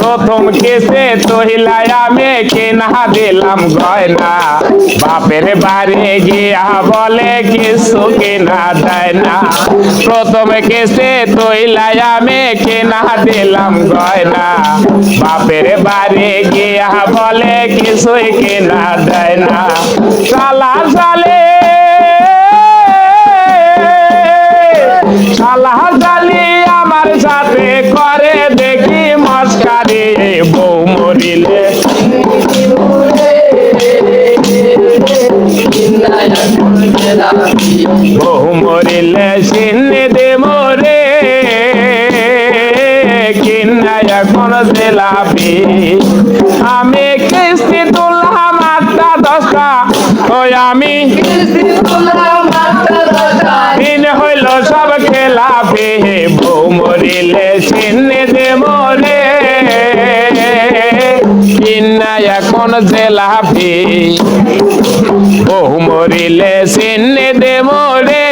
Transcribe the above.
প্রথম কেসে তহিলাই আমি কেনা দিলাম গয়না। বাপের বাড়ি গিয়া বলে কিছু কেনা দেয় না। প্রথম কেসে তহিলাই আমি কেনা দিলাম গয়না। বাপের বাড়ি গিয়া বলে কিছুই কেনা দেয় না। সালা সালে শালা জালি আমার সাথে বউ মরিলে সিন্নি দে মরে কিনা এখন দিলাপি আমি কিস্তি তুললাম আটটা দশটা, ওই আমি দিন হইল সব খেলা পেয়ে বউ মরিলে সিন্নি দে মরে কিনা এখন জেলাপি। বউ করিলে সিন্নিধি মোরে